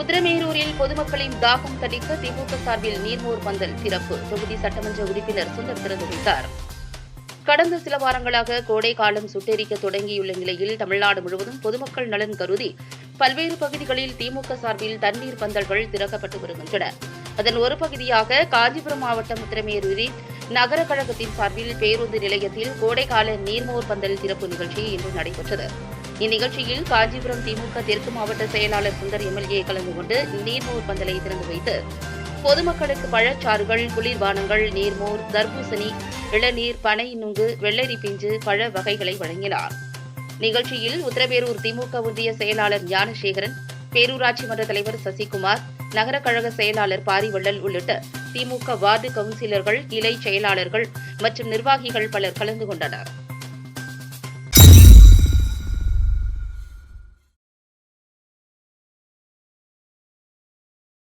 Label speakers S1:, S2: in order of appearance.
S1: உத்திரமேரூரில் பொதுமக்களின் தாகம் தடிக்க திமுக சார்பில் நீர்மோர் பந்தல் திறப்பு. தொகுதி சட்டமன்ற உறுப்பினர் சுந்தர் திறந்து வைத்தார் கடந்த சில வாரங்களாக கோடை காலம் சுட்டெரிக்க தொடங்கியுள்ள நிலையில் தமிழ்நாடு முழுவதும் பொதுமக்கள் நலன் கருதி பல்வேறு பகுதிகளில் திமுக சார்பில் தண்ணீர் பந்தல்கள் திறக்கப்பட்டு வருகின்றன. அதன் ஒரு பகுதியாக காஞ்சிபுரம் மாவட்டம் உத்திரமேரூரில் நகர கழகத்தின் சார்பில் பேருந்து நிலையத்தில் கோடைக்கால நீர்மோர் பந்தல் திறப்பு நிகழ்ச்சி இன்று நடைபெற்றது. இந்நிகழ்ச்சியில் காஞ்சிபுரம் திமுக தெற்கு மாவட்ட செயலாளர் சுந்தர் எம்எல்ஏ கலந்து கொண்டு நீர்மோர் பந்தலை திறந்து வைத்து பொதுமக்களுக்கு பழச்சாறுகள் குளிர்பானங்கள் நீர்மோர் தர்பூசணி இளநீர் பனை நுங்கு வெள்ளரி பிஞ்சு பழ வகைகளை வழங்கினார். நிகழ்ச்சியில் உத்தரபேரூர் திமுக ஒன்றிய செயலாளர் ஞானசேகரன் பேரூராட்சி மன்ற தலைவர் சசிகுமார் நகர கழக செயலாளர் பாரிவள்ளல் உள்ளிட்ட திமுக வார்டு கவுன்சிலர்கள் கிளை செயலாளர்கள் மற்றும் நிர்வாகிகள் பலர் கலந்து கொண்டனர்.